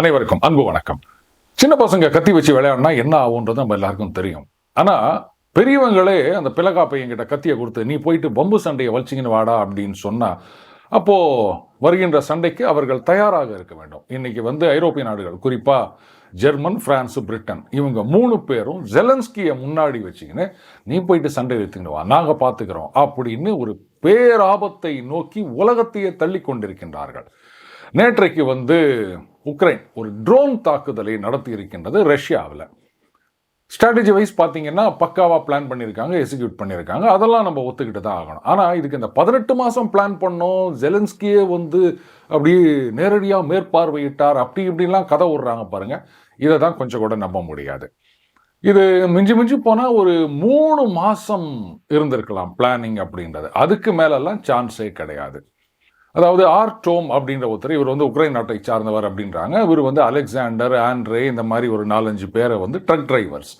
அனைவருக்கும் அன்பு வணக்கம். சின்ன பசங்க கத்தி வச்சு விளையாடினா என்ன ஆகுன்றது நம்ம எல்லாருக்கும் தெரியும். ஆனா பெரியவங்களே அந்த பிளகா பையன்கிட்ட கத்தியை கொடுத்து நீ போயிட்டு பம்பு சண்டையை வலிச்சிங்கன்னு வாடா அப்படின்னு சொன்னா அப்போ வருகின்ற சண்டைக்கு அவர்கள் தயாராக இருக்க வேண்டும். இன்னைக்கு வந்து ஐரோப்பிய நாடுகள் குறிப்பா ஜெர்மன் பிரான்ஸ் பிரிட்டன். இவங்க மூணு பேரும் ஜெலன்ஸ்கியை முன்னாடி வச்சுக்கின்னு நீ போயிட்டு சண்டை எடுத்துக்கிடுவா நாங்கள் பார்த்துக்கிறோம் அப்படின்னு ஒரு பேராபத்தை நோக்கி உலகத்தையே தள்ளி கொண்டிருக்கின்றார்கள். நேற்றைக்கு வந்து உக்ரைன் ஒரு ட்ரோன் தாக்குதலை நடத்தி இருக்கின்றது ரஷ்யாவில். ஸ்ட்ராட்டஜி வைஸ் பார்த்தீங்கன்னா பக்காவாக பிளான் பண்ணியிருக்காங்க எக்ஸிக்யூட் பண்ணியிருக்காங்க அதெல்லாம் நம்ம ஒத்துக்கிட்டு தான் ஆகணும். ஆனால் இதுக்கு இந்த பதினெட்டு மாதம் பிளான் பண்ணோம் ஜெலன்ஸ்கியே வந்து அப்படி நேரடியாக மேற்பார்வையிட்டார் அப்படி இப்படிலாம் கதை விடுறாங்க பாருங்கள் இதை தான் கொஞ்சம் கூட நம்ப முடியாது. இது மிஞ்சி மிஞ்சி போனால் ஒரு மூணு மாதம் இருந்திருக்கலாம் பிளானிங் அப்படின்றது. அதுக்கு மேலெல்லாம் சான்ஸே கிடையாது. அதாவது ஆர்டோம் அப்படின்ற ஒருத்தர் இவர் வந்து உக்ரைன் நாட்டை சார்ந்தவர் அப்படின்றாங்க. இவர் வந்து அலெக்சாண்டர் ஆண்ட்ரே இந்த மாதிரி ஒரு நாலஞ்சு பேரை வந்து ட்ரக் டிரைவர்ஸ்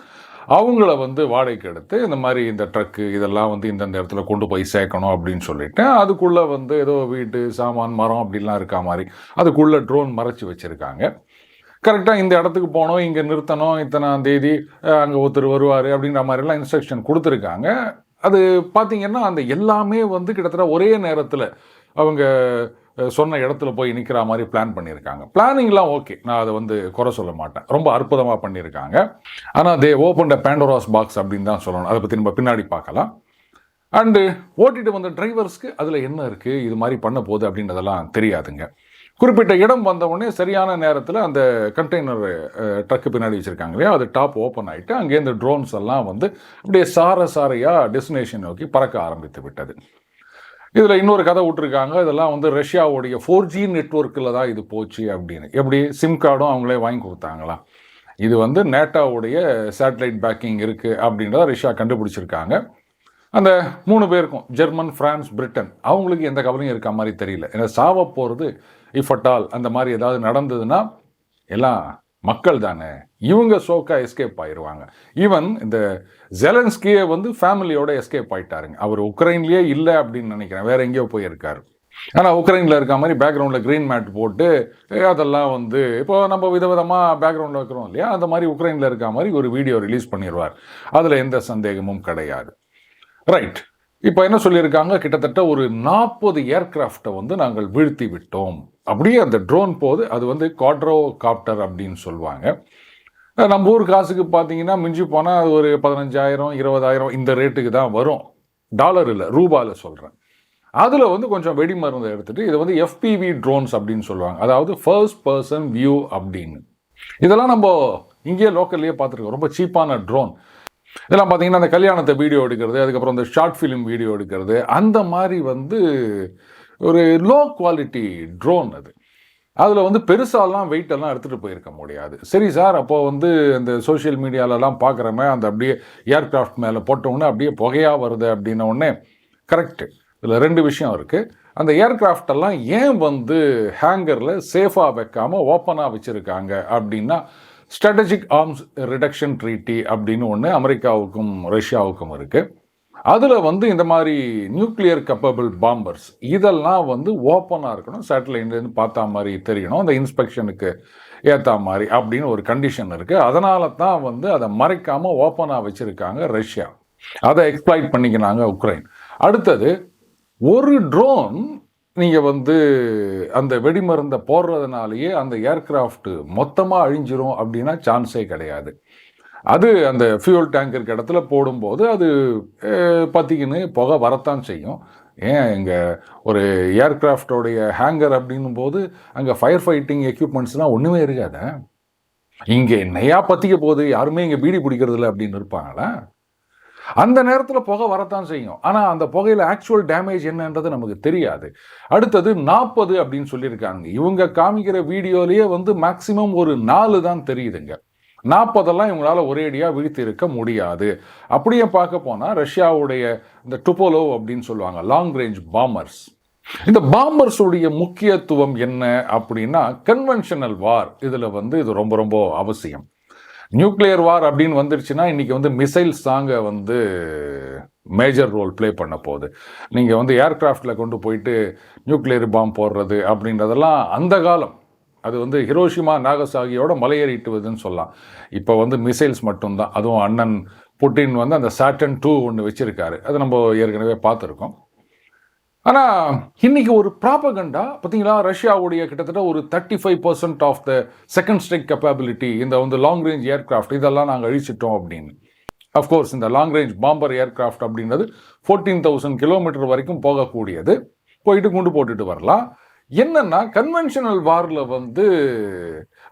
அவங்கள வந்து வாடகைக்கு எடுத்து இந்த மாதிரி இந்த ட்ரக்கு இதெல்லாம் வந்து இந்தந்த இடத்துல கொண்டு போய் சேர்க்கணும் அப்படின்னு சொல்லிட்டு அதுக்குள்ளே வந்து ஏதோ வீட்டு சாமான் மரம் அப்படிலாம் இருக்கா மாதிரி அதுக்குள்ளே ட்ரோன் மறைச்சி வச்சுருக்காங்க. கரெக்டாக இந்த இடத்துக்கு போனோம் இங்கே நிறுத்தணும் இத்தனாம் தேதி அங்கே ஒருத்தர் வருவார் அப்படின்ற மாதிரிலாம் இன்ஸ்ட்ரக்ஷன் கொடுத்துருக்காங்க. அது பார்த்தீங்கன்னா அந்த எல்லாமே வந்து கிட்டத்தட்ட ஒரே நேரத்தில் அவங்க சொன்ன இடத்துல போய் நிற்கிற மாதிரி பிளான் பண்ணியிருக்காங்க. பிளானிங்லாம் ஓகே நான் அதை வந்து குறை சொல்ல மாட்டேன். ரொம்ப அற்புதமாக பண்ணியிருக்காங்க. ஆனால் தே ஓப்பன் பேண்டோராஸ் பாக்ஸ் அப்படின்னு தான் சொல்லணும். அதை பற்றி நம்ம பின்னாடி பார்க்கலாம். அண்டு ஓட்டிட்டு வந்த டிரைவர்ஸ்க்கு அதில் என்ன இருக்குது இது மாதிரி பண்ண போகுது அப்படின்றதெல்லாம் தெரியாதுங்க. குறிப்பிட்ட இடம் வந்தவுடனே சரியான நேரத்தில் அந்த கண்டெய்னர் ட்ரக்கு பின்னாடி வச்சுருக்காங்க இல்லையா? அது டாப் ஓப்பன் ஆகிட்டு அங்கேருந்து ட்ரோன்ஸ் எல்லாம் வந்து அப்படியே சார சாரையாக டெஸ்டினேஷன் நோக்கி பறக்க ஆரம்பித்து விட்டது. இதில் இன்னொரு கதை விட்டுருக்காங்க. இதெல்லாம் வந்து ரஷ்யாவுடைய ஃபோர் ஜி நெட்ஒர்க்கில் தான் இது போச்சு அப்படின்னு. எப்படி? சிம் கார்டும் அவங்களே வாங்கி கொடுத்தாங்களா? இது வந்து நேட்டாவுடைய சேட்டலைட் பேக்கிங் இருக்குது அப்படின்றத ரஷ்யா கண்டுபிடிச்சிருக்காங்க. அந்த மூணு பேருக்கும் ஜெர்மன் ஃப்ரான்ஸ் பிரிட்டன் அவங்களுக்கு எந்த கவலையும் இருக்க மாதிரி தெரியல. ஏன்னா சாவ போகிறது இஃப் அட் ஆல் அந்த மாதிரி ஏதாவது நடந்ததுன்னா எல்லாம் மக்கள் தானே இவங்க சோக்கா எஸ்கேப் ஆயிடுவாங்க ஈவன் இந்த ஜெலன்ஸ்கியே வந்து ஃபேமிலியோட எஸ்கேப் ஆயிட்டாருங்க. அவர் உக்ரைன்லேயே இல்லை அப்படின்னு நினைக்கிறேன். வேற எங்கேயோ போயிருக்காரு. ஆனால் உக்ரைனில் இருக்க மாதிரி பேக்ரவுண்டில் க்ரீன் மேட் போட்டு அதெல்லாம் வந்து இப்போ நம்ம விதவிதமாக பேக்ரவுண்டில் இருக்கிறோம் இல்லையா? அந்த மாதிரி உக்ரைனில் இருக்க மாதிரி ஒரு வீடியோ ரிலீஸ் பண்ணிடுவார் அதில் எந்த சந்தேகமும் கிடையாது. ரைட் இப்போ என்ன சொல்லியிருக்காங்க? கிட்டத்தட்ட ஒரு நாற்பது ஏர்கிராஃப்டை வந்து நாங்கள் வீழ்த்தி விட்டோம் அப்படியே அந்த ட்ரோன் போது அது வந்து குவாட்ரோ காப்டர் அப்படின்னு சொல்லுவாங்க. நம்ம ஊர் காசுக்கு பார்த்தீங்கன்னா மிஞ்சி போனால் அது ஒரு பதினஞ்சாயிரம் இருபதாயிரம் இந்த ரேட்டுக்கு தான் வரும். டாலர் இல்லை ரூபாயில் சொல்கிறேன் அதில் வந்து கொஞ்சம் வெடி மருந்தை எடுத்துகிட்டு இதை வந்து எஃபிவி ட்ரோன்ஸ் அப்படின்னு சொல்லுவாங்க. அதாவது ஃபர்ஸ்ட் பர்சன் வியூ அப்படின்னு. இதெல்லாம் நம்ம இங்கேயே லோக்கல்லையே பார்த்துருக்கோம். ரொம்ப சீப்பான ட்ரோன் இதெல்லாம் பார்த்தீங்கன்னா அந்த கல்யாணத்தை வீடியோ எடுக்கிறது அதுக்கப்புறம் இந்த ஷார்ட் ஃபிலிம் வீடியோ எடுக்கிறது அந்த மாதிரி வந்து ஒரு லோ குவாலிட்டி ட்ரோன் அது. அதில் வந்து பெருசாலாம் வெயிட்டெல்லாம் எடுத்துகிட்டு போயிருக்க முடியாது. சரி சார் அப்போது வந்து இந்த சோஷியல் மீடியாலலாம் பார்க்குறமே அந்த அப்படியே ஏர்க்ராஃப்ட் மேலே போட்டோன்னே அப்படியே புகையாக வருது அப்படின்ன உடனே கரெக்டு இதில் ரெண்டு விஷயம் இருக்குது அந்த ஏர்க்ராஃப்டெல்லாம் ஏன் வந்து ஹேங்கரில் சேஃபாக வைக்காமல் ஓப்பனாக வச்சுருக்காங்க அப்படின்னா ஸ்ட்ராட்டஜிக் ஆர்ம்ஸ் ரிடக்ஷன் ட்ரீட்டி அப்படின்னு ஒன்று அமெரிக்காவுக்கும் ரஷ்யாவுக்கும் இருக்குது அதில் வந்து இந்த மாதிரி நியூக்ளியர் கப்பபிள் பாம்பர்ஸ் இதெல்லாம் வந்து ஓப்பனாக இருக்கணும் சேட்டலைட்லேருந்து பார்த்தா மாதிரி தெரியணும் அந்த இன்ஸ்பெக்ஷனுக்கு ஏற்ற மாதிரி அப்படின்னு ஒரு கண்டிஷன் இருக்குது அதனால தான் வந்து அதை மறைக்காமல் ஓப்பனாக வச்சுருக்காங்க ரஷ்யா. அதை எக்ஸ்ப்ளாய்ட் பண்ணிக்கினாங்க உக்ரைன். அடுத்தது ஒரு ட்ரோன் நீங்கள் வந்து அந்த வெடிமருந்தை போடுறதுனாலேயே அந்த ஏர்கிராஃப்ட் மொத்தமாக அழிஞ்சிரும் அப்படின்னா சான்ஸே கிடையாது. அது அந்த ஃபியூல் டேங்கர் இடத்துல போடும்போது அது பற்றிக்கின்னு புகை வரத்தான் செய்யும். ஏன் இங்கே ஒரு ஏர்கிராஃப்டோடைய ஹேங்கர் அப்படின்னும் போது அங்கே ஃபயர் ஃபைட்டிங் எக்யூப்மெண்ட்ஸ்லாம் ஒன்றுமே இருக்காத. இங்கே என்னையா பற்றிக்க போகுது? யாருமே இங்கே பீடி பிடிக்கிறதில்ல அப்படின்னு இருப்பாங்களா? அந்த நேரத்தில் புகை வரத்தான் செய்யும். ஆனால் அந்த புகையில் ஆக்சுவல் டேமேஜ் என்னன்றது நமக்கு தெரியாது. அடுத்தது நாற்பது அப்படின்னு சொல்லியிருக்காங்க. இவங்க காமிக்கிற வீடியோலேயே வந்து மேக்சிமம் ஒரு நாலு தான் தெரியுதுங்க. நாற்பதெல்லாம் இவங்களால ஒரேடியாக வீழ்த்தி இருக்க முடியாது. அப்படியே பார்க்க போனால் ரஷ்யாவுடைய இந்த டுபோலோ அப்படின்னு சொல்லுவாங்க லாங் ரேஞ்ச் பாம்பர்ஸ் இந்த பாம்பர்ஸுடைய முக்கியத்துவம் என்ன அப்படின்னா கன்வென்ஷனல் வார் இதில் வந்து இது ரொம்ப ரொம்ப அவசியம். நியூக்ளியர் வார் அப்படின்னு வந்துருச்சுன்னா இன்றைக்கி வந்து மிசைல்ஸ் தாங்க வந்து மேஜர் ரோல் ப்ளே பண்ண போகுது. நீங்கள் வந்து ஏர்க்ராஃப்டில் கொண்டு போயிட்டு நியூக்ளியர் பாம் போடுறது அப்படின்றதெல்லாம் அந்த காலம். அது வந்து ஹிரோஷிமா நாகசாகியோட மலையேறிட்டுவதுன்னு சொல்லலாம். இப்போ வந்து மிசைல்ஸ் மட்டும்தான். அதுவும் அண்ணன் புட்டின் வந்து அந்த சாட்டன் டூ ஒன்று வச்சுருக்காரு. அது நம்ம ஏற்கனவே பார்த்துருக்கோம். ஆனால் இன்னைக்கு ஒரு ப்ராபகண்டா பார்த்தீங்களா ரஷ்யாவுடைய கிட்டத்தட்ட ஒரு thirty five percent of the second strike capability இந்த வந்து லாங் ரேஞ்ச் ஏர்கிராஃப்ட் இதெல்லாம் நாங்கள் அழிச்சிட்டோம் அப்படின்னு. அஃப்கோர்ஸ் இந்த லாங் ரேஞ்ச் பாம்பர் ஏர்கிராஃப்ட் அப்படின்றது ஃபோர்டீன் தௌசண்ட் கிலோமீட்டர் வரைக்கும் போகக்கூடியது. போயிட்டு குண்டு போட்டுட்டு வரலாம். என்னன்னா கன்வென்ஷனல் வாரில் வந்து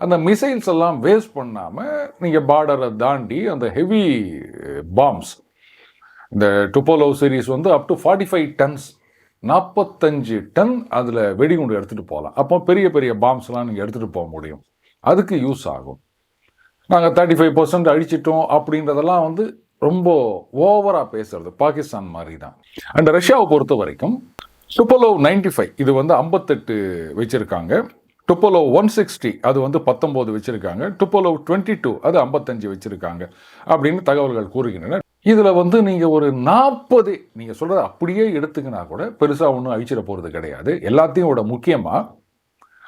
அந்த மிசைல்ஸ் எல்லாம் வேஸ்ட் பண்ணாமல் நீங்கள் பார்டரை தாண்டி அந்த ஹெவி பாம்ஸ் eh, இந்த டுப்போலோ சீரிஸ் வந்து up to forty five tons நாற்பத்தஞ்சு டன் அதில் வெடிகுண்டு எடுத்துகிட்டு போகலாம். அப்போ பெரிய பெரிய பாம்ஸ்லாம் நீங்கள் எடுத்துகிட்டு போக முடியும். அதுக்கு யூஸ் ஆகும். நாங்கள் தேர்ட்டி ஃபைவ் பர்சன்ட் அழிச்சிட்டோம் அப்படின்றதெல்லாம் வந்து ரொம்ப ஓவராக பேசுறது பாகிஸ்தான் மாதிரி தான் அண்ட் ரஷ்யாவை பொறுத்த வரைக்கும் டுப்போலோ நைன்டி ஃபைவ் இது வந்து ஐம்பத்தெட்டு வச்சுருக்காங்க. டுப்போலோ ஒன் சிக்ஸ்டி அது வந்து பத்தொம்போது வச்சுருக்காங்க. டுப்போலோ டுவெண்ட்டி டூ அது ஐம்பத்தஞ்சு வச்சுருக்காங்க. அப்படின்னு தகவல்கள் கூறுகின்றன. இதில் வந்து நீங்கள் ஒரு நாற்பது நீங்கள் சொல்கிறத அப்படியே எடுத்துக்கினா கூட பெருசாக ஒன்றும் அழிச்சிட போகிறது கிடையாது. எல்லாத்தையும் விட முக்கியமாக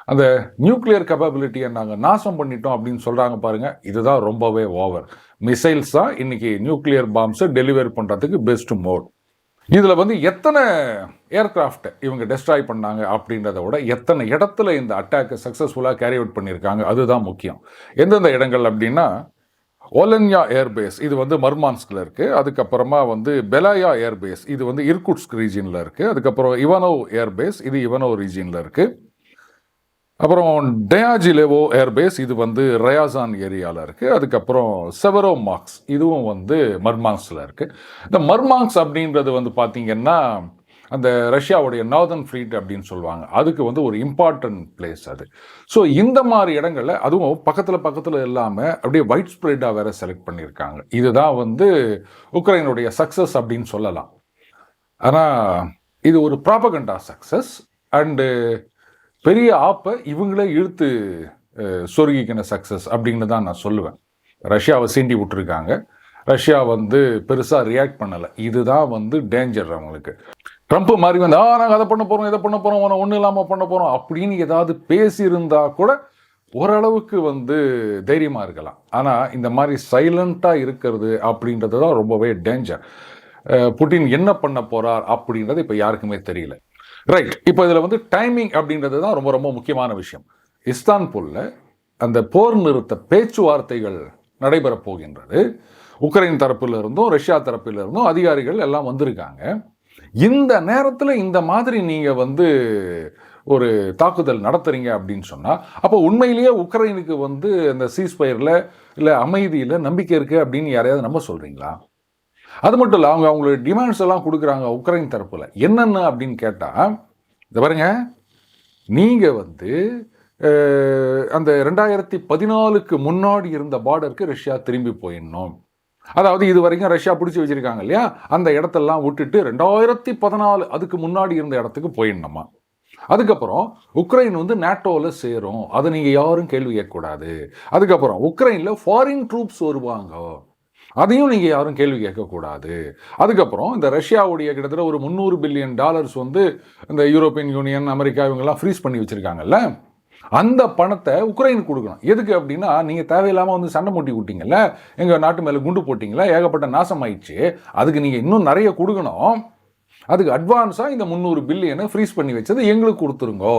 அந்த நியூக்ளியர் கெப்பபிலிட்டியை நாங்கள் நாசம் பண்ணிட்டோம் அப்படின்னு சொல்கிறாங்க பாருங்கள் இதுதான் ரொம்பவே ஓவர் மிசைல்ஸ் தான் இன்றைக்கி நியூக்ளியர் பாம்ஸை டெலிவர் பண்ணுறதுக்கு பெஸ்ட் மோட் இதில் வந்து எத்தனை ஏர்கிராஃப்டை இவங்க டெஸ்ட்ராய் பண்ணாங்க அப்படின்றத விட எத்தனை இடத்துல இந்த அட்டாக்கை சக்ஸஸ்ஃபுல்லாக கேரி அவுட் பண்ணியிருக்காங்க அதுதான் முக்கியம். எந்தெந்த இடங்கள் அப்படின்னா ஓலன்யா ஏர்பேஸ் இது வந்து மர்மான்ஸ்கில் இருக்குது அதுக்கப்புறமா வந்து பெலாயா ஏர்பேஸ் இது வந்து இர்குட்ஸ்க் ரீஜியனில் இருக்குது அதுக்கப்புறம் இவனோ ஏர்பேஸ் இது இவனோ ரீஜியனில் இருக்குது அப்புறம் டயாஜிலேவோ ஏர்பேஸ் இது வந்து ரயாசான் ஏரியாவில் இருக்குது அதுக்கப்புறம் செவரோ மார்க்ஸ் இதுவும் வந்து மர்மான்ஸில் இருக்குது இந்த மர்மான்ஸ் அப்படின்றது வந்து பார்த்திங்கன்னா அந்த ரஷ்யாவுடைய நார்தன் ஃப்ளீட் அப்படின்னு சொல்லுவாங்க. அதுக்கு வந்து ஒரு இம்பார்ட்டன்ட் பிளேஸ் அது. ஸோ இந்த மாதிரி இடங்களில் அதுவும் பக்கத்தில் பக்கத்தில் இல்லாமல் அப்படியே ஒயிட் ஸ்ப்ரெட்டாக வேறு செலக்ட் பண்ணியிருக்காங்க. இதுதான் வந்து உக்ரைனுடைய சக்ஸஸ் அப்படின்னு சொல்லலாம். ஆனால் இது ஒரு ப்ராபகண்டா சக்ஸஸ் அண்டு பெரிய ஆப்பை இவங்களே இழுத்து சொருகிக்கின சக்ஸஸ் அப்படின்னு தான் நான் சொல்லுவேன். ரஷ்யாவை சீண்டி விட்டுருக்காங்க. ரஷ்யா வந்து பெருசாக ரியாக்ட் பண்ணலை. இதுதான் வந்து டேஞ்சர் அவங்களுக்கு. ட்ரம்ப் மாதிரி வந்து ஆ நாங்கள் அதை பண்ண போகிறோம் இதை பண்ண போகிறோம் உன ஒன்றும் இல்லாமல் பண்ண போகிறோம் அப்படின்னு ஏதாவது பேசியிருந்தா கூட ஓரளவுக்கு வந்து தைரியமாக இருக்கலாம். ஆனால் இந்த மாதிரி சைலண்ட்டாக இருக்கிறது அப்படின்றது தான் ரொம்பவே டேஞ்சர் புட்டின் என்ன பண்ண போகிறார் அப்படின்றது இப்போ யாருக்குமே தெரியல. ரைட் இப்போ இதில் வந்து டைமிங் அப்படின்றது தான் ரொம்ப ரொம்ப முக்கியமான விஷயம். இஸ்தான்புல்ல அந்த போர் நிறுத்த பேச்சுவார்த்தைகள் நடைபெறப் போகின்றது. உக்ரைன் தரப்பில் இருந்தும் ரஷ்யா தரப்பில் இருந்தும் அதிகாரிகள் எல்லாம் வந்திருக்காங்க. இந்த நேரத்தில் இந்த மாதிரி நீங்கள் வந்து ஒரு தாக்குதல் நடத்துறீங்க அப்படின்னு சொன்னால் அப்போ உண்மையிலேயே உக்ரைனுக்கு வந்து அந்த சீஸ்பயரில் இல்லை அமைதியில் நம்பிக்கை இருக்குது அப்படின்னு யாரையாவது நம்ப சொல்கிறீங்களா அது மட்டும் இல்லை அவங்க அவங்களோட டிமாண்ட்ஸ் எல்லாம் கொடுக்குறாங்க உக்ரைன் தரப்பில். என்னென்ன அப்படின்னு கேட்டால் இந்த பாருங்க. நீங்கள் வந்து அந்த ரெண்டாயிரத்தி பதினாலுக்கு முன்னாடி இருந்த பார்டருக்கு ரஷ்யா திரும்பி போயிடணும். அதாவது இது வரைக்கும் ரஷ்யா பிடிச்சி வச்சுருக்காங்க இல்லையா? அந்த இடத்தெல்லாம் விட்டுட்டு ரெண்டாயிரத்தி பதினாலு அதுக்கு முன்னாடி இருந்த இடத்துக்கு போயிடணுமா? அதுக்கப்புறம் உக்ரைன் வந்து நேட்டோவில் சேரும். அதை நீங்கள் யாரும் கேள்வி கேட்கக்கூடாது. அதுக்கப்புறம் உக்ரைனில் ஃபாரின் ட்ரூப்ஸ் வருவாங்க. அதையும் நீங்கள் யாரும் கேள்வி கேட்கக்கூடாது. அதுக்கப்புறம் இந்த ரஷ்யாவுடைய கிட்டத்தட்ட ஒரு முந்நூறு பில்லியன் டாலர்ஸ் வந்து இந்த யூரோப்பியன் யூனியன் அமெரிக்கா இவங்கெல்லாம் ஃப்ரீஸ் பண்ணி வச்சுருக்காங்கல்ல? அந்த பணத்தை உக்ரைனுக்கு கொடுக்கணும். எதுக்கு அப்படின்னா நீங்கள் தேவையில்லாமல் வந்து சண்டை மூட்டி விட்டீங்கல்ல எங்கள் நாட்டு மேலே குண்டு போட்டிங்களா ஏகப்பட்ட நாசம் ஆயிடுச்சு அதுக்கு நீங்கள் இன்னும் நிறைய கொடுக்கணும். அதுக்கு அட்வான்ஸாக இந்த முந்நூறு பில்லியனை ஃப்ரீஸ் பண்ணி வச்சது எங்களுக்கு கொடுத்துருங்கோ.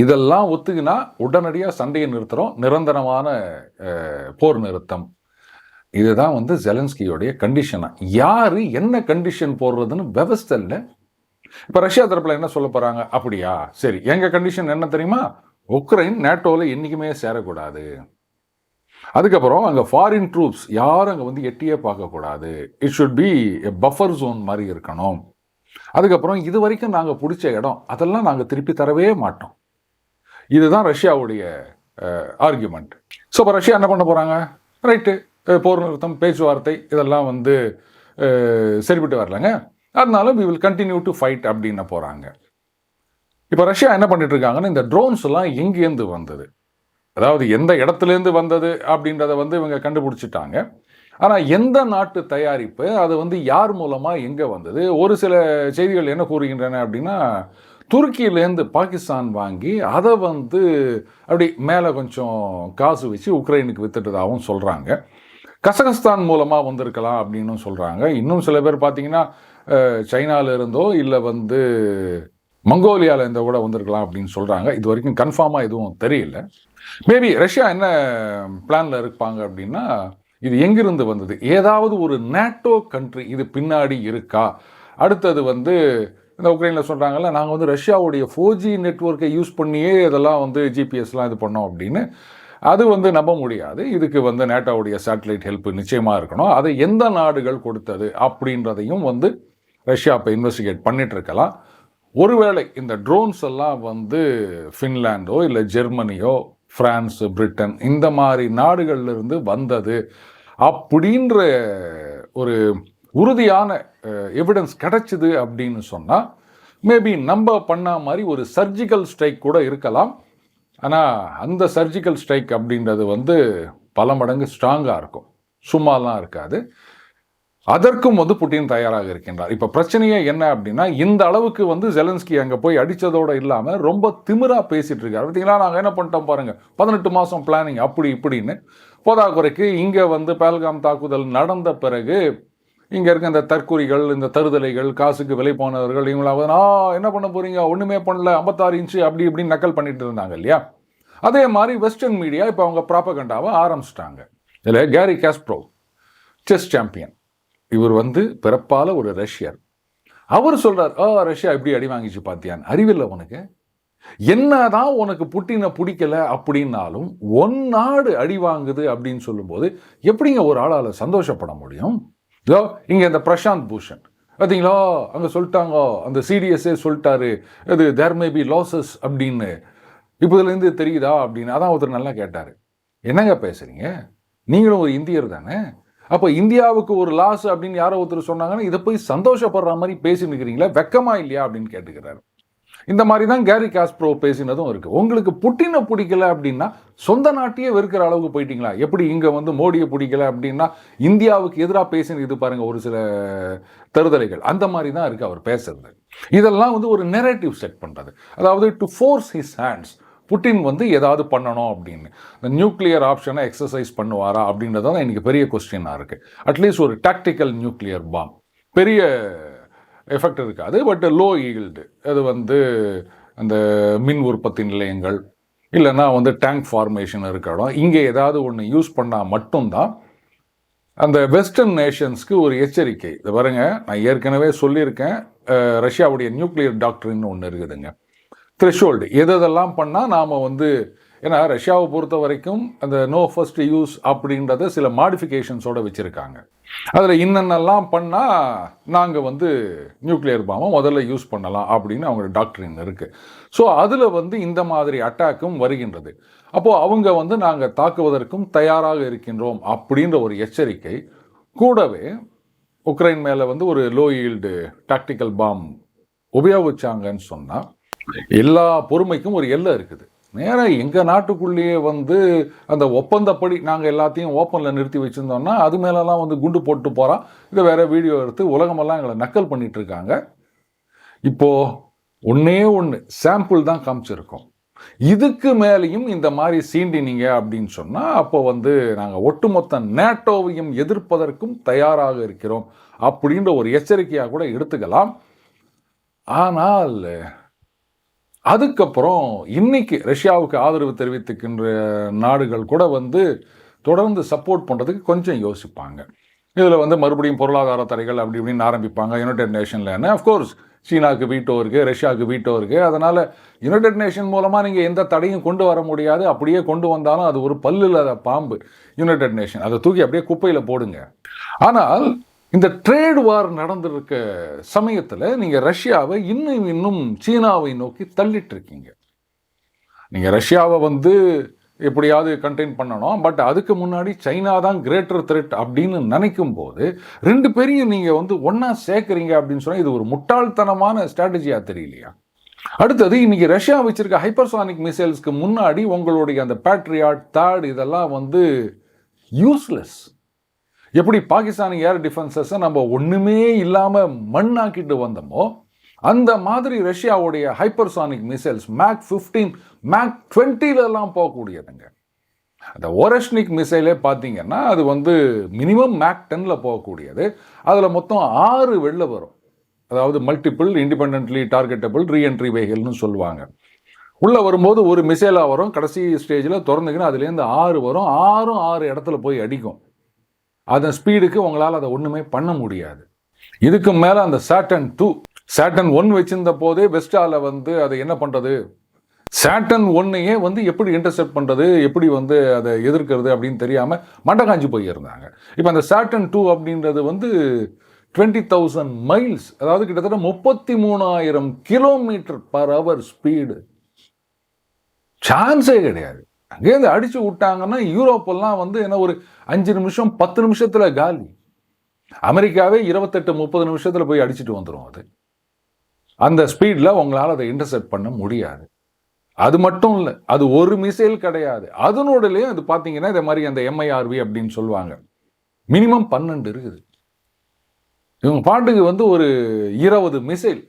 இதெல்லாம் ஒத்துக்கினா உடனடியாக சண்டையை நிறுத்துகிறோம் நிரந்தரமான போர் நிறுத்தம். இதுதான் வந்து ஜெலன்ஸ்கியோடைய கண்டிஷனாக யார் என்ன கண்டிஷன் போடுறதுன்னு விவஸ்தை இல்லை. இப்போ ரஷ்யா தரப்பில் என்ன சொல்ல போகிறாங்க அப்படியா? சரி எங்கள் கண்டிஷன் என்ன தெரியுமா? உக்ரைன் நேட்டோவில் என்றைக்குமே சேரக்கூடாது. அதுக்கப்புறம் அங்கே ஃபாரின் ட்ரூப்ஸ் யாரும் அங்கே வந்து எட்டியே பார்க்கக்கூடாது. It should be a buffer zone மாதிரி இருக்கணும். அதுக்கப்புறம் இது வரைக்கும் நாங்கள் பிடிச்ச இடம் அதெல்லாம் நாங்கள் திருப்பி தரவே மாட்டோம். இதுதான் ரஷ்யாவுடைய ஆர்கியூமெண்ட் ஸோ இப்போ ரஷ்யா என்ன பண்ண போகிறாங்க ரைட்டு போர் நிறுத்தம் பேச்சுவார்த்தை இதெல்லாம் வந்து சரிபட்டு வரலங்க. அதனால we will continue to fight அப்படின்னு போகிறாங்க இப்போ ரஷ்யா என்ன பண்ணிட்டு இருக்காங்கன்னா இந்த ட்ரோன்ஸ் எல்லாம் எங்கேருந்து வந்தது? அதாவது எந்த இடத்துலேருந்து வந்தது அப்படின்றத வந்து இவங்க கண்டுபிடிச்சிட்டாங்க. ஆனால் எந்த நாட்டு தயாரிப்பு அது வந்து யார் மூலமாக எங்கே வந்தது? ஒரு சில செய்திகள் என்ன கூறுகின்றன அப்படின்னா துருக்கியிலேருந்து பாகிஸ்தான் வாங்கி அதை வந்து அப்படி மேலே கொஞ்சம் காசு வச்சு உக்ரைனுக்கு வித்துட்டதாகவும் சொல்கிறாங்க கசகஸ்தான் மூலமாக வந்திருக்கலாம் அப்படின்னு சொல்கிறாங்க இன்னும் சில பேர் பார்த்தீங்கன்னா சைனாவிலிருந்தோ சைனால இருந்தோ இல்லை வந்து மங்கோலியாவில் இந்த கூட வந்திருக்கலாம் அப்படின்னு சொல்கிறாங்க இது வரைக்கும் கன்ஃபார்மாக எதுவும் தெரியல. மேபி ரஷ்யா என்ன பிளானில் இருப்பாங்க அப்படின்னா இது எங்கிருந்து வந்தது? ஏதாவது ஒரு நேட்டோ கண்ட்ரி இது பின்னாடி இருக்கா? அடுத்தது வந்து இந்த உக்ரைனில் சொல்கிறாங்கல்ல நாங்கள் வந்து ரஷ்யாவுடைய ஃபோர் ஜி நெட்ஒர்க்கை யூஸ் பண்ணியே இதெல்லாம் வந்து ஜிபிஎஸ்லாம் இது பண்ணோம் அப்படின்னு. அது வந்து நம்ப முடியாது. இதுக்கு வந்து நேட்டோவுடைய சேட்டலைட் ஹெல்ப் நிச்சயமாக இருக்கணும். அதை எந்த நாடுகள் கொடுத்தது அப்படின்றதையும் வந்து ரஷ்யா இப்போ இன்வெஸ்டிகேட் பண்ணிகிட்டு இருக்கலாம். ஒருவேளை இந்த ட்ரோன்ஸ் எல்லாம் வந்து ஃபின்லாண்டோ இல்லை ஜெர்மனியோ ஃப்ரான்ஸு பிரிட்டன் இந்த மாதிரி நாடுகள்லேருந்து வந்தது அப்படின்ற ஒரு உறுதியான எவிடன்ஸ் கிடைச்சிது அப்படின்னு சொன்னால் மேபி நம்ம பண்ண மாதிரி ஒரு சர்ஜிக்கல் ஸ்ட்ரைக் கூட இருக்கலாம். ஆனால் அந்த சர்ஜிக்கல் ஸ்ட்ரைக் அப்படின்றது வந்து பல மடங்கு ஸ்ட்ராங்காக இருக்கும். சும்மாலாம் இருக்காது. அதற்கும் வந்து புட்டின் தயாராக இருக்கின்றார். இப்போ பிரச்சனையே என்ன அப்படின்னா இந்த அளவுக்கு வந்து ஜெலன்ஸ்கி அங்கே போய் அடித்ததோடு இல்லாமல் ரொம்ப திமிரா பேசிகிட்டு இருக்கார். பார்த்தீங்களா நாங்கள் என்ன பண்ணிட்டோம் பாருங்கள் பதினெட்டு மாதம் பிளானிங் அப்படி இப்படின்னு. போதாக்குறைக்கு இங்கே வந்து பேல்காம் தாக்குதல் நடந்த பிறகு இங்கே இருக்க இந்த தற்குறிகள் இந்த தருதலைகள் காசுக்கு விலை போனவர்கள் இவங்களாவது நான் என்ன பண்ண போகிறீங்க ஒன்றுமே பண்ணல. ஐம்பத்தாறு இன்ச்சு அப்படி இப்படின்னு நக்கல் பண்ணிட்டு இருந்தாங்க இல்லையா? அதே மாதிரி வெஸ்டர்ன் மீடியா இப்போ அவங்க ப்ராப்பகண்டாவை ஆரம்பிச்சிட்டாங்க. இதில் கேரி காஸ்ப்ரோ செஸ் சாம்பியன் இவர் வந்து பிறப்பால் ஒரு ரஷ்யர். அவர் சொல்கிறார் ஆ ரஷ்யா இப்படி அடி வாங்கிச்சு பார்த்தியான் அறிவில்லை உனக்கு? என்னதான் உனக்கு புட்டினை பிடிக்கல அப்படின்னாலும் ஒன் நாடு அடி வாங்குது அப்படின்னு சொல்லும்போது எப்படிங்க ஒரு ஆளால் சந்தோஷப்பட முடியும்? இதோ இங்கே இந்த பிரசாந்த் பூஷன். பார்த்தீங்களா அங்கே சொல்லிட்டாங்க அந்த சிடிஎஸ்ஏ சொல்லிட்டாரு இது தேர் மே பி லாசஸ் அப்படின்னு. இப்போ இதுலேருந்து தெரியுதா அப்படின்னு அதான் ஒருத்தர் நல்லா கேட்டார். என்னங்க பேசுகிறீங்க நீங்களும் ஒரு இந்தியர் தானே? அப்போ இந்தியாவுக்கு ஒரு லாஸ் அப்படின்னு யாரோ ஒருத்தர் சொன்னாங்கன்னா இதை போய் சந்தோஷப்படுற மாதிரி பேசினுக்கிறீங்களா வெக்கமா இல்லையா? அப்படின்னு கேட்டுக்கிறாரு. இந்த மாதிரி தான் கேரி காஸ்ப்ரோ பேசினதும் இருக்குது உங்களுக்கு புட்டினை பிடிக்கல அப்படின்னா சொந்த நாட்டையே வெறுக்கிற அளவுக்கு போயிட்டீங்களா? எப்படி இங்கே வந்து மோடியை பிடிக்கல அப்படின்னா இந்தியாவுக்கு எதிராக பேசின இது பாருங்கள் ஒரு சில தருதலைகள். அந்த மாதிரி தான் இருக்குது அவர் பேசுறது. இதெல்லாம் வந்து ஒரு நெரேட்டிவ் செட் பண்ணுறது அதாவது to force his hands Putin வந்து ஏதாவது பண்ணணும் அப்படின்னு. இந்த நியூக்ளியர் ஆப்ஷனை எக்ஸசைஸ் பண்ணுவாரா அப்படின்றது தான் இன்றைக்கி பெரிய கொஸ்டினாக இருக்குது அட்லீஸ்ட் ஒரு டாக்டிக்கல் நியூக்ளியர் பாம் பெரிய எஃபெக்ட் இருக்காது பட் லோ ஈல்டு அது வந்து அந்த மின் உற்பத்தி நிலையங்கள் இல்லைன்னா வந்து டேங்க் ஃபார்மேஷன் இருக்கடம் இங்கே ஏதாவது ஒன்று யூஸ் பண்ணால் மட்டும்தான் அந்த வெஸ்டர்ன் நேஷன்ஸ்க்கு ஒரு எச்சரிக்கை. இது பாருங்க நான் ஏற்கனவே சொல்லியிருக்கேன் ரஷ்யாவுடைய நியூக்ளியர் டாக்டர்னு ஒன்று இருக்குதுங்க. த்ரெஷோல்டு எதெல்லாம் பண்ணால் நாம் வந்து ஏன்னா ரஷ்யாவை பொறுத்த வரைக்கும் அந்த நோ ஃபர்ஸ்ட் யூஸ் அப்படின்றத சில மாடிஃபிகேஷன்ஸோடு வச்சுருக்காங்க. அதில் இன்னென்னலாம் பண்ணால் நாங்கள் வந்து நியூக்ளியர் பாம்பை முதல்ல யூஸ் பண்ணலாம் அப்படின்னு அவங்க டாக்டரின் இருக்குது ஸோ அதில் வந்து இந்த மாதிரி அட்டாக்கும் வருகின்றது. அப்போது அவங்க வந்து நாங்கள் தாக்குவதற்கும் தயாராக இருக்கின்றோம் அப்படின்ற ஒரு எச்சரிக்கை. கூடவே உக்ரைன் மேலே வந்து ஒரு லோ ஈல்டு டாக்டிக்கல் பாம் உபயோகிச்சாங்கன்னு சொன்னால் எல்லா பொறுமைக்கும் ஒரு எல்லை இருக்குது. நேராக எங்கள் நாட்டுக்குள்ளேயே வந்து அந்த ஒப்பந்தப்படி நாங்கள் எல்லாத்தையும் ஓப்பனில் நிறுத்தி வச்சுருந்தோம்னா அது மேலெல்லாம் வந்து குண்டு போட்டு போகிறான் இதை வேறு வீடியோ எடுத்து உலகமெல்லாம் எங்களை நக்கல் பண்ணிகிட்ருக்காங்க இருக்காங்க ஒன்றே ஒன்று சாம்பிள் தான் காமிச்சிருக்கோம். இதுக்கு மேலேயும் இந்த மாதிரி சீண்டினீங்க அப்படின்னு சொன்னால் அப்போ வந்து நாங்கள் ஒட்டுமொத்த நேட்டோவையும் எதிர்ப்பதற்கும் தயாராக இருக்கிறோம் அப்படின்ற ஒரு எச்சரிக்கையாக கூட எடுத்துக்கலாம். ஆனால் அதுக்கப்புறம் இன்னைக்கு ரஷ்யாவுக்கு ஆதரவு தெரிவித்துக்கின்ற நாடுகள் கூட வந்து தொடர்ந்து சப்போர்ட் பண்ணுறதுக்கு கொஞ்சம் யோசிப்பாங்க. இதில் வந்து மறுபடியும் பொருளாதார தடைகள் அப்படி இப்படின்னு ஆரம்பிப்பாங்க. யுனைடெட் நேஷனில் என்ன? அஃப்கோர்ஸ் சீனாவுக்கு வீட்டோ இருக்குது ரஷ்யாவுக்கு வீட்டோ இருக்குது அதனால் யுனைடெட் நேஷன் மூலமாக நீங்கள் எந்த தடையும் கொண்டு வர முடியாது. அப்படியே கொண்டு வந்தாலும் அது ஒரு பல்லு இல்லாத பாம்பு. யுனைடெட் நேஷன் அதை தூக்கி அப்படியே குப்பையில் போடுங்க. ஆனால் இந்த ட்ரேட் வார் நடந்திருக்க சமயத்தில் நீங்கள் ரஷ்யாவை இன்னும் இன்னும் சீனாவை நோக்கி தள்ளிட்டு இருக்கீங்க நீங்கள் ரஷ்யாவை வந்து எப்படியாவது கண்டெயின் பண்ணணும். பட் அதுக்கு முன்னாடி சைனா தான் கிரேட்டர் த்ரெட் அப்படின்னு நினைக்கும் போது ரெண்டு பேரையும் நீங்கள் வந்து ஒன்றா சேர்க்குறீங்க அப்படின்னு சொன்னால் இது ஒரு முட்டாள்தனமான ஸ்ட்ராட்டஜியாக தெரியலையா? அடுத்தது இன்னைக்கு ரஷ்யா வச்சிருக்க ஹைப்பர்சானிக் மிசைல்ஸ்க்கு முன்னாடி உங்களுடைய அந்த பேட்ரியாட் தேர்ட் இதெல்லாம் வந்து யூஸ்லெஸ் எப்படி பாகிஸ்தான் ஏர் டிஃபென்சஸை நம்ம ஒன்றுமே இல்லாமல் மண்ணாக்கிட்டு வந்தோமோ அந்த மாதிரி ரஷ்யாவுடைய hypersonic missiles Mach fifteen Mach டுவெண்ட்டிலெல்லாம் போகக்கூடியதுங்க. அந்த ஓரஷ்னிக் மிசைலே பார்த்தீங்கன்னா அது வந்து மினிமம் மேக் டெனில் போகக்கூடியது. அதில் மொத்தம் ஆறு வெளில வரும். அதாவது மல்டிபிள் இண்டிபெண்ட்லி டார்கெட்டபிள் ரீஎன்ட்ரி வெஹிகள்னு சொல்லுவாங்க. உள்ளே வரும்போது ஒரு மிசைலாக வரும். கடைசி ஸ்டேஜில் திறந்துக்கின்னு அதுலேருந்து ஆறு வரும். ஆறும் ஆறு இடத்துல போய் அடிக்கும். அதன் ஸ்பீடுக்கு உங்களால் அதை ஒன்றுமே பண்ண முடியாது. இதுக்கு மேலே அந்த சாட்டன் டூ சாட்டன் ஒன் வச்சிருந்த போதே வெஸ்டாவில் வந்து அதை என்ன பண்ணுறது சாட்டன் ஒன்னையே வந்து எப்படி இன்டர்செப்ட் பண்ணுறது எப்படி வந்து அதை எதிர்க்கிறது அப்படின்னு தெரியாமல் மண்டகாஞ்சி போயிருந்தாங்க. இப்போ அந்த சாட்டன் டூ அப்படின்றது வந்து டுவெண்ட்டி தௌசண்ட் மைல்ஸ் அதாவது கிட்டத்தட்ட முப்பத்தி மூணாயிரம் கிலோமீட்டர் பர் ஹவர் ஸ்பீடு சான்ஸே கிடையாது. அங்கேருந்து அடித்து விட்டாங்கன்னா யூரோப்பெல்லாம் வந்து என்ன ஒரு அஞ்சு நிமிஷம் பத்து நிமிஷத்தில் காலி. அமெரிக்காவே இருபத்தெட்டு முப்பது நிமிஷத்தில் போய் அடிச்சுட்டு வந்துடும் அது. அந்த ஸ்பீடில் உங்களால் அதை இன்டர்செப்ட் பண்ண முடியாது. அது மட்டும் இல்லை அது ஒரு மிசைல் கிடையாது. அதனோடலேயே அது பார்த்தீங்கன்னா இதை மாதிரி அந்த எம்ஐஆர்வி அப்படின்னு சொல்லுவாங்க. மினிமம் பன்னெண்டு இருக்குது. இவங்க பாட்டுக்கு வந்து ஒரு இருபது மிசைல்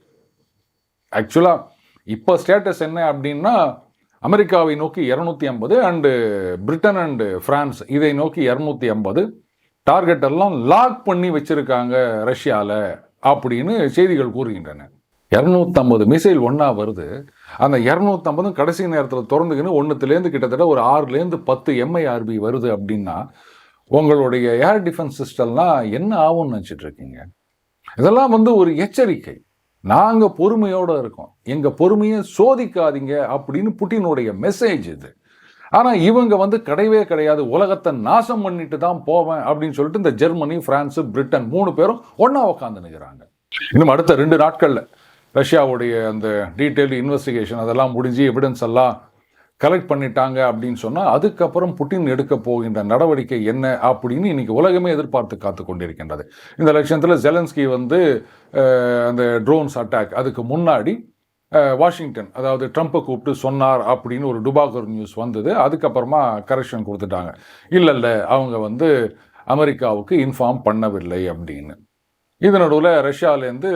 ஆக்சுவலாக இப்போ ஸ்டேட்டஸ் என்ன அப்படின்னா அமெரிக்காவை நோக்கி இரநூத்தி ஐம்பது அண்டு பிரிட்டன் அண்டு ஃப்ரான்ஸ் இதை நோக்கி இரநூத்தி ஐம்பது. டார்கெட் எல்லாம் லாக் பண்ணி வச்சுருக்காங்க ரஷ்யாவில் அப்படின்னு செய்திகள் கூறுகின்றன. இரநூத்தம்பது மிசைல் ஒன்றா வருது. அந்த இரநூத்தம்பதும் கடைசி நேரத்தில் திறந்துக்கின்னு ஒன்றுத்துலேருந்து கிட்டத்தட்ட ஒரு ஆறுலேருந்து பத்து எம்ஐஆர்பி வருது அப்படின்னா உங்களுடைய ஏர் டிஃபென்ஸ் சிஸ்டம்லாம் என்ன ஆகும்னு நினச்சிட்ருக்கீங்க இதெல்லாம் வந்து ஒரு எச்சரிக்கை. நாங்கள் பொறுமையோடு இருக்கோம். எங்கள் பொறுமையை சோதிக்காதீங்க அப்படின்னு புட்டினுடைய மெசேஜ் இது. ஆனால் இவங்க வந்து கிடையவே கிடையாது. உலகத்தை நாசம் பண்ணிட்டு தான் போவேன் அப்படின்னு சொல்லிட்டு இந்த ஜெர்மனி பிரான்ஸு பிரிட்டன் மூணு பேரும் ஒன்றா உட்காந்து நிற்கிறாங்க இன்னும் அடுத்த ரெண்டு நாட்களில் ரஷ்யாவுடைய அந்த டீட்டெயில் இன்வெஸ்டிகேஷன் அதெல்லாம் முடிஞ்சு எவிடன்ஸ் எல்லாம் கலெக்ட் பண்ணிட்டாங்க அப்படின்னு சொன்னால் அதுக்கப்புறம் புட்டின் எடுக்க போகின்ற நடவடிக்கை என்ன அப்படின்னு இன்னைக்கு உலகமே எதிர்பார்த்து காத்து கொண்டிருக்கின்றது. இந்த லட்சத்தில் ஜெலன்ஸ்கி வந்து அந்த ட்ரோன்ஸ் அட்டாக் அதுக்கு முன்னாடி வாஷிங்டன் அதாவது ட்ரம்ப்பை கூப்பிட்டு சொன்னார் அப்படின்னு ஒரு டுபாகர் நியூஸ் வந்தது. அதுக்கப்புறமா கரெக்ஷன் கொடுத்துட்டாங்க. இல்லை இல்லை அவங்க வந்து அமெரிக்காவுக்கு இன்ஃபார்ம் பண்ணவில்லை அப்படின்னு. இது நடுவில் ரஷ்யாவிலேருந்து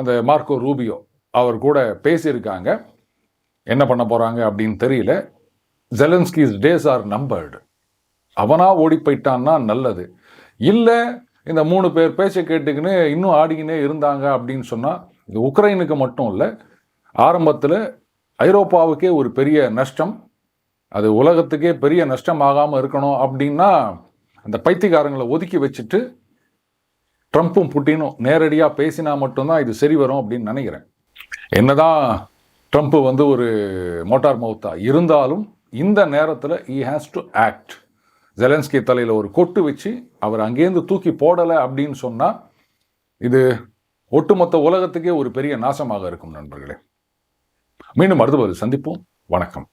அந்த மார்க்கோ ரூபியோ அவர் கூட பேசியிருக்காங்க. என்ன பண்ண போகிறாங்க அப்படின்னு தெரியல. ஜெலன்ஸ்கிஸ் டேஸ் ஆர் நம்பர்டு அவனாக ஓடி போயிட்டான்னா நல்லது. இல்லை இந்த மூணு பேர் பேச்சை கேட்டுக்கின்னு இன்னும் ஆடிக்கினே இருந்தாங்க அப்படின்னு சொன்னால் இது உக்ரைனுக்கு மட்டும் இல்லை ஆரம்பத்தில் ஐரோப்பாவுக்கே ஒரு பெரிய நஷ்டம். அது உலகத்துக்கே பெரிய நஷ்டம் ஆகாமல் இருக்கணும் அப்படின்னா அந்த பைத்தியக்காரங்களை ஒதுக்கி வச்சுட்டு ட்ரம்ப்பும் புட்டினும் நேரடியாக பேசினா மட்டும்தான் இது சரி வரும் அப்படின்னு நினைக்கிறேன். என்னதான் ட்ரம்ப் வந்து ஒரு மோட்டார் மவுத்தா. இருந்தாலும் இந்த நேரத்தில் he has to act Zelensky தலையில் ஒரு கொட்டு வச்சு அவர் அங்கேருந்து தூக்கி போடலை அப்படின்னு சொன்னால் இது ஒட்டுமொத்த உலகத்துக்கே ஒரு பெரிய நாசமாக இருக்கும் நண்பர்களே. மீண்டும் அடுத்த ஒரு சந்திப்போம். வணக்கம்.